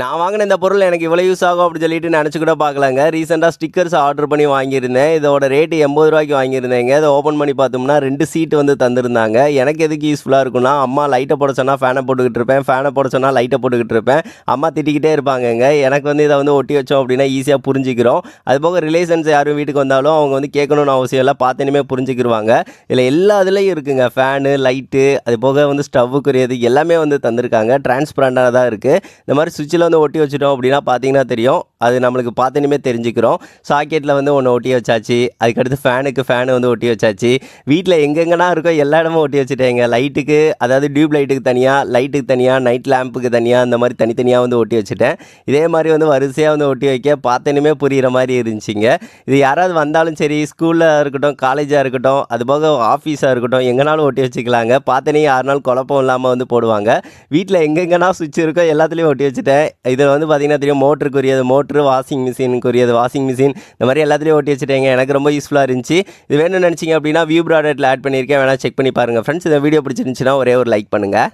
நான் வாங்கின இந்த பொருள் எனக்கு இவ்வளோ யூஸ் ஆகும் அப்படின்னு சொல்லிட்டு நினச்சி கூட பார்க்கலாங்க. ரீசெண்டாக ஸ்டிக்கர்ஸ் ஆர்டர் பண்ணி வாங்கியிருந்தேன். இதோட ரேட்டு எண்பது ரூபாய்க்கு வாங்கியிருந்தேங்க. இதை ஓப்பன் பண்ணி பார்த்தோம்னா ரெண்டு சீட்டு வந்து தந்திருந்தாங்க. எனக்கு எதுக்கு யூஸ்ஃபுல்லாக இருக்கும்னா அம்மா லைட்டை போட சொன்னால் ஃபேனை போட்டுக்கிட்டு இருப்பேன். ஃபேனை போட சொன்னால் லைட்டை போட்டுக்கிட்டு இருப்பேன். அம்மா திட்டிக்கிட்டே இருப்பாங்கங்க. எனக்கு வந்து இதை வந்து ஒட்டி வச்சோம் அப்படின்னா ஈஸியாக புரிஞ்சுக்கிறோம். அது போக ரிலேஷன்ஸ் யாரும் வீட்டுக்கு வந்தாலும் அவங்க வந்து கேட்கணும்னு அவசியம் இல்லை. பார்த்தனுமே புரிஞ்சுக்கிருவாங்க. இதில் எல்லா இதுலேயும் இருக்குங்க. ஃபேனு லைட்டு அது போக வந்து ஸ்டவ்வுக்குரியது எல்லாமே வந்து தந்திருக்காங்க. டிரான்ஸ்பரண்டாக தான் இருக்குது இந்த மாதிரி சுவிட்சில் வந்து ஒட்டி வச்சுட்டோம் அப்படின்னா பார்த்தீங்கன்னா தெரியும். அது நம்மளுக்கு பார்த்தனுமே தெரிஞ்சுக்கிறோம். சாக்கெட்டில் வந்து ஒன்று ஒட்டி வச்சாச்சு. அதுக்கடுத்து ஃபேனுக்கு ஃபேனு வந்து ஒட்டி வச்சாச்சு. வீட்டில் எங்கெங்கன்னா இருக்கோ எல்லா இடமும் ஒட்டி வச்சுட்டேங்க. லைட்டுக்கு அதாவது டியூப் லைட்டுக்கு தனியாக லைட்டுக்கு தனியாக நைட் லேம்புக்கு தனியாக அந்த மாதிரி தனித்தனியாக வந்து ஒட்டி வச்சுட்டேன். இதே மாதிரி வந்து வரிசையாக வந்து ஒட்டி வைக்க பார்த்தனுமே புரிகிற மாதிரி இருந்துச்சுங்க. இது யாராவது வந்தாலும் சரி ஸ்கூலில் இருக்கட்டும் காலேஜாக இருக்கட்டும் அது போக ஆஃபீஸாக இருக்கட்டும் எங்கேனாலும் ஒட்டி வச்சுக்கலாங்க. பார்த்தனே யாருனாலும் குழப்பம் இல்லாமல் வந்து போடுவாங்க. வீட்டில் எங்கெங்கன்னா சுவிட்ச் இருக்கோ எல்லாத்துலேயும் ஒட்டி வச்சுட்டேன். இதில் வந்து பார்த்திங்கன்னா தெரியும் மோட்டருக்குரியது மோட்ரு வாஷிங் மிஷினுக்குரியது வாஷிங் மிஷின் இந்த மாதிரி எல்லாத்துலேயும் ஒட்டி வச்சுட்டேங்க. எனக்கு ரொம்ப யூஸ்ஃபுல்லாக இருந்துச்சு. இது வேணும்னு நினச்சிங்க அப்படின்னா வியூ ப்ராடக்ட்டில் ஆட் பண்ணியிருக்கேன். வேணால் செக் பண்ணி பாருங்கள் ஃப்ரெண்ட்ஸ் இந்த வீடியோ பிடிச்சிருந்துச்சுன்னா ஒரே ஒரு லைக் பண்ணுங்கள்